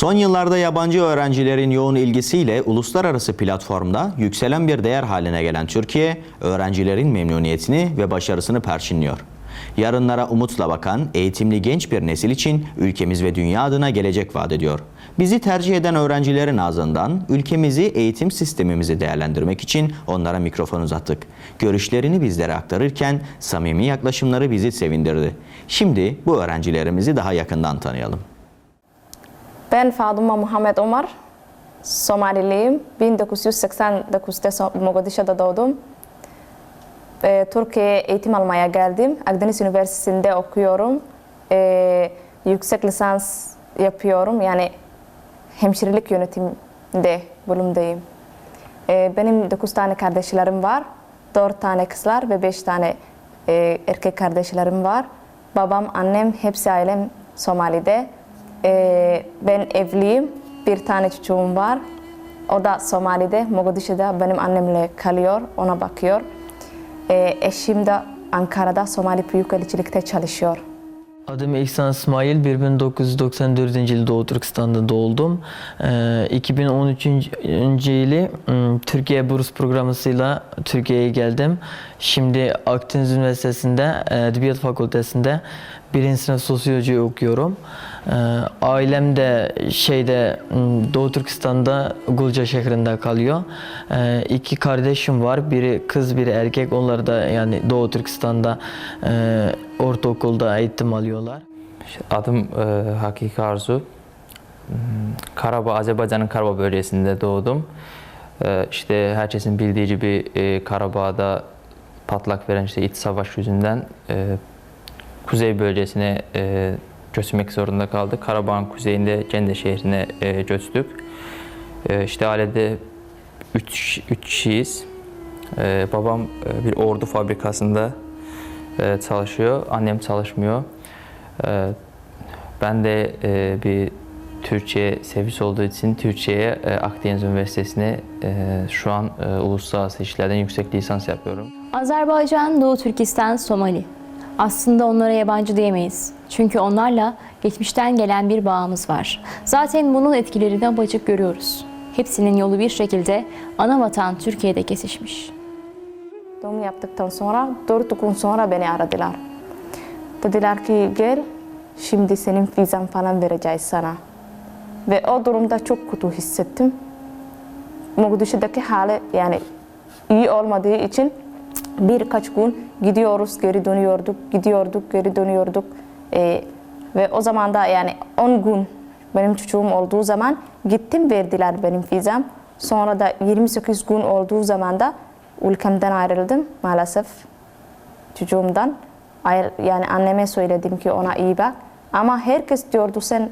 Son yıllarda yabancı öğrencilerin yoğun ilgisiyle uluslararası platformda yükselen bir değer haline gelen Türkiye, öğrencilerin memnuniyetini ve başarısını perçinliyor. Yarınlara umutla bakan eğitimli genç bir nesil için ülkemiz ve dünya adına gelecek vaat ediyor. Bizi tercih eden öğrencilerin ağzından ülkemizi, eğitim sistemimizi değerlendirmek için onlara mikrofon uzattık. Görüşlerini bizlere aktarırken samimi yaklaşımları bizi sevindirdi. Şimdi bu öğrencilerimizi daha yakından tanıyalım. Ben Faduma Muhammed Omar, Somaliliyim. 1989'da So- Mogadishu'da doğdum. Ee, Türkiye'ye eğitim almaya geldim. Akdeniz Üniversitesi'nde okuyorum. Ee, yüksek lisans yapıyorum. Yani hemşirelik yönetiminde bölümdeyim. Ee, benim 9 tane kardeşlerim var. 4 tane kızlar ve 5 tane e, erkek kardeşlerim var. Babam, annem, hepsi ailem Somali'de. Ee, ben evliyim. Bir tane çocuğum var. O da Somali'de, Mogadishu'da benim annemle kalıyor, ona bakıyor. Ee, eşim de Ankara'da Somali Büyükelçilikte çalışıyor. Adım İhsan İsmail, 1994 yıl Doğu Türkistan'da doğdum. Ee, 2013 yılı ım, Türkiye Burs Programı'yla Türkiye'ye geldim. Şimdi Akdeniz Üniversitesi'nde, e, Edebiyat Fakültesi'nde birinci sınıf sosyoloji okuyorum. Ee, Ailem de şeyde ım, Doğu Türkistan'da Gulca şehrinde kalıyor. Ee, İki kardeşim var, biri kız biri erkek. Onlar da yani Doğu Türkistan'da e, ortaokulda eğitim alıyorlar. Adım e, Hakiki Arzu. Karabağ, Azerbaycan'ın Karabağ bölgesinde doğdum. E, işte herkesin bildiği gibi e, Karabağ'da patlak veren işte iç savaş yüzünden e, kuzey bölgesine e, göçmek zorunda kaldık. Karabağ'ın kuzeyinde Cende şehrine e, göçtük. E, işte ailede 3 üç kişiyiz. E, babam e, bir ordu fabrikasında e, çalışıyor. Annem çalışmıyor. E, ben de e, bir Türkçe sevgisi olduğu için Türkçe'ye e, Akdeniz Üniversitesi'ne e, şu an e, uluslararası işlerden yüksek lisans yapıyorum. Azerbaycan, Doğu Türkistan, Somali. Aslında onlara yabancı diyemeyiz. Çünkü onlarla geçmişten gelen bir bağımız var. Zaten bunun etkilerini apaçık görüyoruz. Hepsinin yolu bir şekilde ana vatan Türkiye'de kesişmiş. Doğum yaptıktan sonra 4 gün sonra beni aradılar. Dediler ki gel şimdi senin vizan falan vereceğiz sana. Ve o durumda çok kötü hissettim. Mogadishu'daki hali yani iyi olmadığı için birkaç gün gidiyoruz geri dönüyorduk, gidiyorduk geri dönüyorduk. Ee, ve o zaman da yani 10 gün benim çocuğum olduğu zaman gittim verdiler benim vizam. Sonra da 28 gün olduğu zaman da ülkemden ayrıldım maalesef çocuğumdan. Ayrı- Yani anneme söyledim ki ona iyi bak. Ama herkes diyordu sen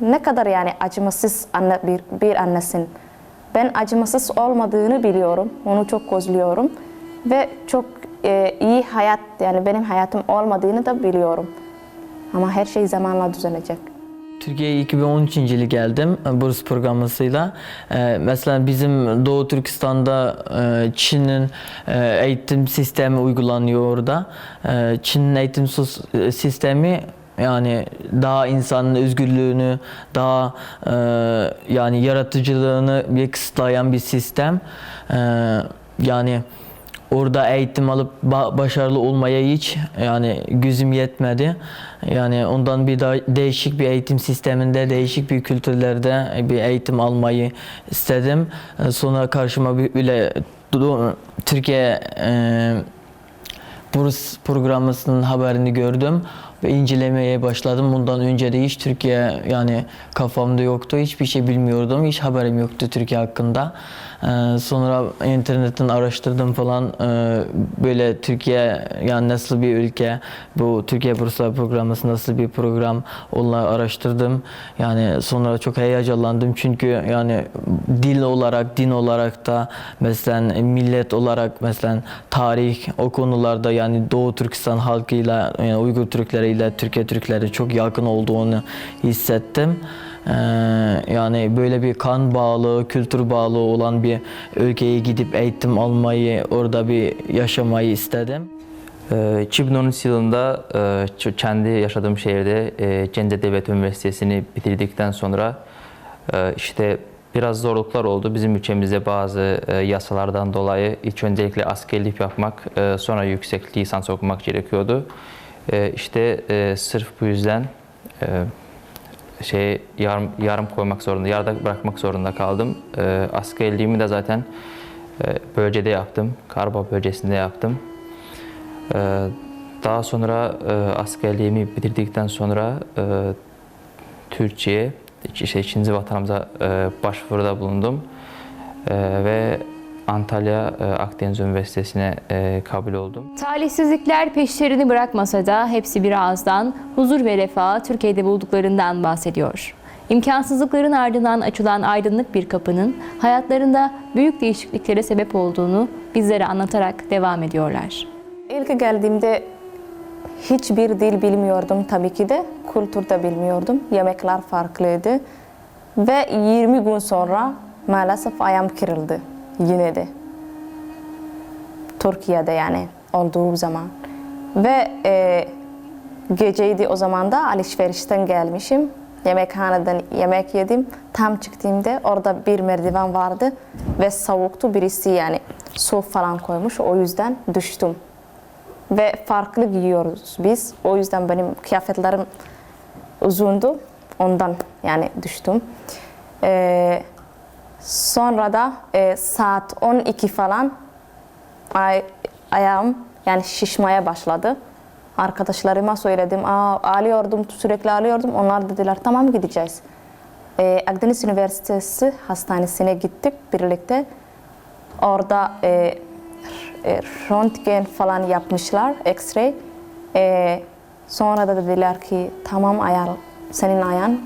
ne kadar yani acımasız anne, bir, bir annesin. Ben acımasız olmadığını biliyorum. Onu çok gözlüyorum. Ve çok e, iyi hayat yani benim hayatım olmadığını da biliyorum. Ama her şey zamanla düzelecek. Türkiye'ye 2013 yılı geldim e, burs programısıyla. Ee, mesela bizim Doğu Türkistan'da e, Çin'in e, eğitim sistemi uygulanıyor orada. E, Çin'in eğitim sus- sistemi yani daha insanın özgürlüğünü, daha e, yani yaratıcılığını bir kısıtlayan bir sistem. E, yani orada eğitim alıp ba- başarılı olmaya hiç yani gözüm yetmedi. Yani ondan bir daha değişik bir eğitim sisteminde, değişik bir kültürlerde bir eğitim almayı istedim. Sonra karşıma bir du- Türkiye e, burs programının haberini gördüm ve incelemeye başladım. Bundan önce de hiç Türkiye yani kafamda yoktu. Hiçbir şey bilmiyordum. Hiç haberim yoktu Türkiye hakkında. Ee, sonra internetten araştırdım falan. Ee, böyle Türkiye yani nasıl bir ülke, bu Türkiye Burslar Programı nasıl bir program onları araştırdım. Yani sonra çok heyecanlandım çünkü yani dil olarak, din olarak da mesela millet olarak mesela tarih o konularda yani Doğu Türkistan halkıyla yani Uygur Türkleriyle Türkiye Türkleri çok yakın olduğunu hissettim. Ee, yani böyle bir kan bağlı, kültür bağlı olan bir ülkeye gidip eğitim almayı, orada bir yaşamayı istedim. Ee, 2013 yılında e, kendi yaşadığım şehirde e, Cende Devlet Üniversitesi'ni bitirdikten sonra E, işte biraz zorluklar oldu. Bizim ülkemizde bazı yasalardan dolayı ilk öncelikle askerlik yapmak, sonra yüksek lisans okumak gerekiyordu. E, işte e, sırf bu yüzden e, şey yarım yarım koymak zorunda, yarıda bırakmak zorunda kaldım. E, askerliğimi de zaten e, bölgede yaptım. Karabağ bölgesinde yaptım. E, daha sonra e, askerliğimi bitirdikten sonra e, Türkiye, işte ikinci vatanımıza e, başvuruda bulundum. E, ve Antalya e, Akdeniz Üniversitesi'ne e, kabul oldum. Talihsizlikler peşlerini bırakmasa da hepsi bir ağızdan huzur ve refahı Türkiye'de bulduklarından bahsediyor. İmkansızlıkların ardından açılan aydınlık bir kapının hayatlarında büyük değişikliklere sebep olduğunu bizlere anlatarak devam ediyorlar. İlk geldiğimde hiçbir dil bilmiyordum tabii ki de. Kültür de bilmiyordum. Yemekler farklıydı. Ve 20 gün sonra maalesef ayağım kırıldı yine de. Türkiye'de yani olduğu zaman. Ve e, geceydi o zaman da alışverişten gelmişim. Yemekhaneden yemek yedim. Tam çıktığımda orada bir merdiven vardı ve soğuktu. Birisi yani su falan koymuş. O yüzden düştüm ve farklı giyiyoruz biz. O yüzden benim kıyafetlerim uzundu. Ondan yani düştüm. Ee, sonra da e, saat 12 falan ay, ayağım yani şişmeye başladı. Arkadaşlarıma söyledim. Aa, ağlıyordum, sürekli ağlıyordum. Onlar dediler tamam gideceğiz. Ee, Akdeniz Üniversitesi Hastanesi'ne gittik birlikte. Orada e, e, röntgen falan yapmışlar, x-ray. E, sonra da dediler ki tamam ayağın, senin ayağın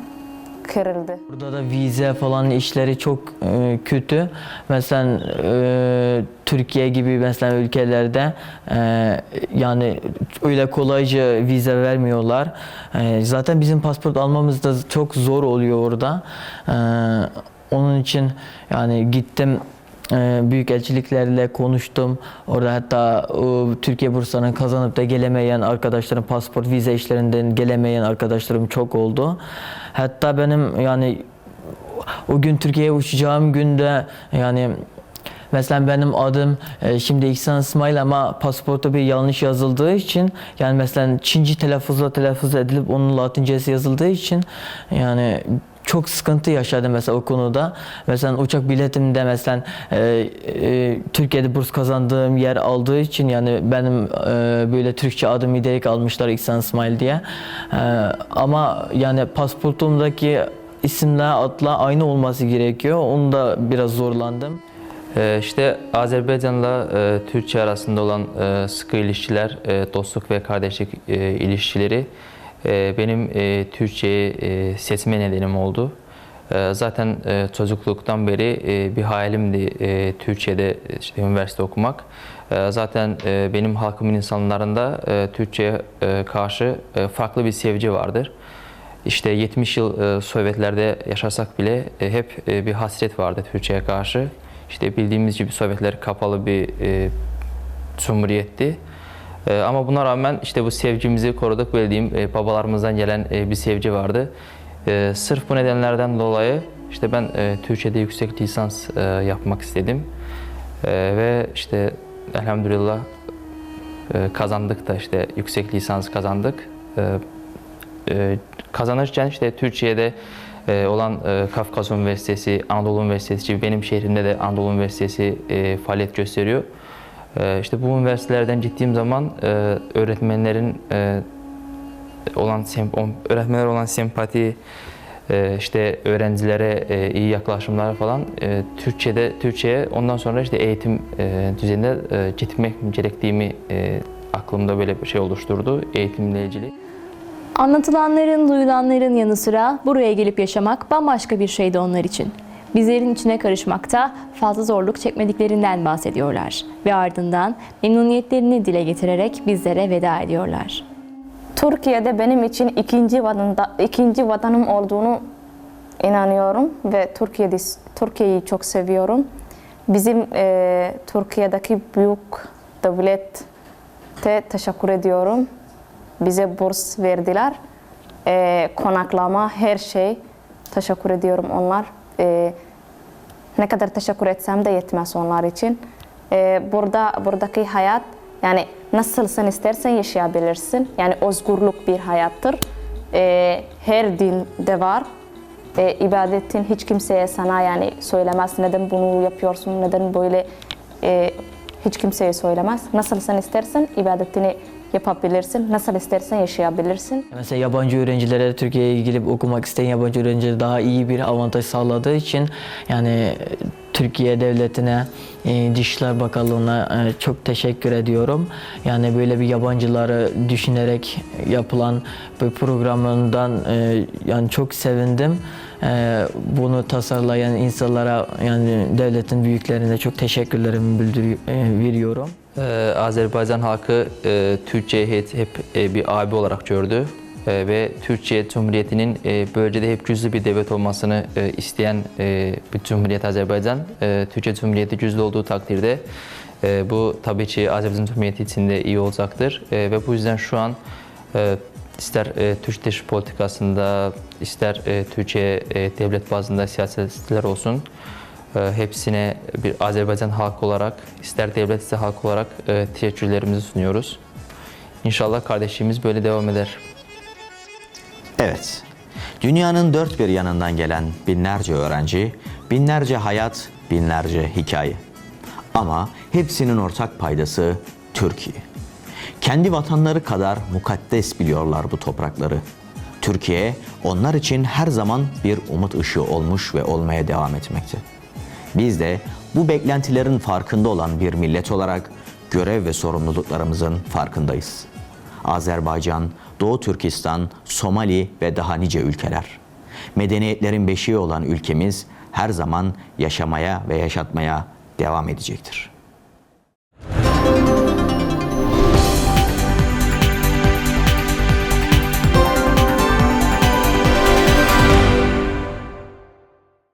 kırıldı. Burada da vize falan işleri çok e, kötü. Mesela e, Türkiye gibi mesela ülkelerde e, yani öyle kolayca vize vermiyorlar. E, zaten bizim pasport almamız da çok zor oluyor orada. E, onun için yani gittim büyük elçiliklerle konuştum. Orada hatta o, Türkiye burslarını kazanıp da gelemeyen arkadaşlarım, pasport, vize işlerinden gelemeyen arkadaşlarım çok oldu. Hatta benim yani o gün Türkiye'ye uçacağım günde yani Mesela benim adım e, şimdi İhsan İsmail ama pasaportta bir yanlış yazıldığı için yani mesela Çinci telaffuzla telaffuz edilip onun Latincesi yazıldığı için yani çok sıkıntı yaşadım mesela o konuda. Mesela uçak biletimde mesela e, e, Türkiye'de burs kazandığım yer aldığı için yani benim e, böyle Türkçe adımı direkt almışlar İhsan İsmail diye. E, ama yani pasportumdaki isimle adla aynı olması gerekiyor. Onu da biraz zorlandım. Ee, İşte Azerbaycan'la e, Türkiye arasında olan e, sıkı ilişkiler, e, dostluk ve kardeşlik e, ilişkileri e, benim e, Türkçe'yi e, seçme nedenim oldu. E, Zaten e, çocukluktan beri e, bir hayalimdi e, Türkiye'de işte, üniversite okumak. E, Zaten e, benim halkımın insanlarında e, Türkçe'ye e, karşı e, farklı bir sevgi vardır. İşte 70 yıl e, Sovyetlerde yaşasak bile e, hep e, bir hasret vardı Türkçe'ye karşı. İşte bildiğimiz gibi Sovyetler kapalı bir e, cumhuriyetti. E, ama buna rağmen işte bu sevgimizi koruduk bildiğim e, babalarımızdan gelen e, bir sevgi vardı. E, sırf bu nedenlerden dolayı işte ben e, Türkçe'de yüksek lisans e, yapmak istedim. E, ve işte elhamdülillah e, kazandık da işte yüksek lisans kazandık. E, e, kazanırken işte Türkiye'de e, olan e, Kafkas Üniversitesi, Anadolu Üniversitesi benim şehrimde de Anadolu Üniversitesi e, faaliyet gösteriyor. E, işte bu üniversitelerden gittiğim zaman e, öğretmenlerin e, olan öğretmenler olan sempati, e, işte öğrencilere iyi yaklaşımlar falan Türkçe'de Türkçe'ye ondan sonra işte eğitim düzeninde gitmek gerektiğimi aklımda böyle bir şey oluşturdu eğitimle ilgili. Anlatılanların, duyulanların yanı sıra buraya gelip yaşamak bambaşka bir şeydi onlar için. Bizlerin içine karışmakta fazla zorluk çekmediklerinden bahsediyorlar ve ardından memnuniyetlerini dile getirerek bizlere veda ediyorlar. Türkiye'de benim için ikinci vatanda, ikinci vatanım olduğunu inanıyorum ve Türkiye'de Türkiye'yi çok seviyorum. Bizim e, Türkiye'deki büyük devlete teşekkür ediyorum. Bize burs verdiler. E, konaklama, her şey. Teşekkür ediyorum onlar. E, ne kadar teşekkür etsem de yetmez onlar için. E, burada buradaki hayat yani nasıl sen istersen yaşayabilirsin. Yani özgürlük bir hayattır. E, her dinde var. E, ibadetin hiç kimseye sana yani söylemez neden bunu yapıyorsun, neden böyle e, hiç kimseye söylemez. Nasıl sen istersen ibadetini yapabilirsin, nasıl istersen yaşayabilirsin. Mesela yabancı öğrencilere Türkiye'ye gelip okumak isteyen yabancı öğrencilere daha iyi bir avantaj sağladığı için yani Türkiye devletine, e, Dışişler Bakanlığı'na e, çok teşekkür ediyorum. Yani böyle bir yabancıları düşünerek yapılan bir programından e, yani çok sevindim. E, Bunu tasarlayan insanlara yani devletin büyüklerine çok teşekkürlerimi bildiriyor, veriyorum. Ee, Azerbaycan halkı Türkçeyi hep, bir abi olarak gördü E, ve Türkiye Cumhuriyeti'nin e, böylece de hep cüzlü bir devlet olmasını e, isteyen e, bir Cumhuriyet Azerbaycan. E, Türkiye Cumhuriyeti cüzlü olduğu takdirde e, bu tabii ki Azerbaycan Cumhuriyeti için de iyi olacaktır E, ve bu yüzden şu an ister e, Türk dış politikasında ister e, Türkiye devlet bazında siyasetler olsun hepsine bir Azerbaycan halkı olarak, ister devlet ise halk olarak e, teşekkürlerimizi sunuyoruz. İnşallah kardeşliğimiz böyle devam eder. Evet, dünyanın dört bir yanından gelen binlerce öğrenci, binlerce hayat, binlerce hikaye. Ama hepsinin ortak paydası Türkiye. Kendi vatanları kadar mukaddes biliyorlar bu toprakları. Türkiye onlar için her zaman bir umut ışığı olmuş ve olmaya devam etmekte. Biz de bu beklentilerin farkında olan bir millet olarak görev ve sorumluluklarımızın farkındayız. Azerbaycan, Doğu Türkistan, Somali ve daha nice ülkeler. Medeniyetlerin beşiği olan ülkemiz her zaman yaşamaya ve yaşatmaya devam edecektir.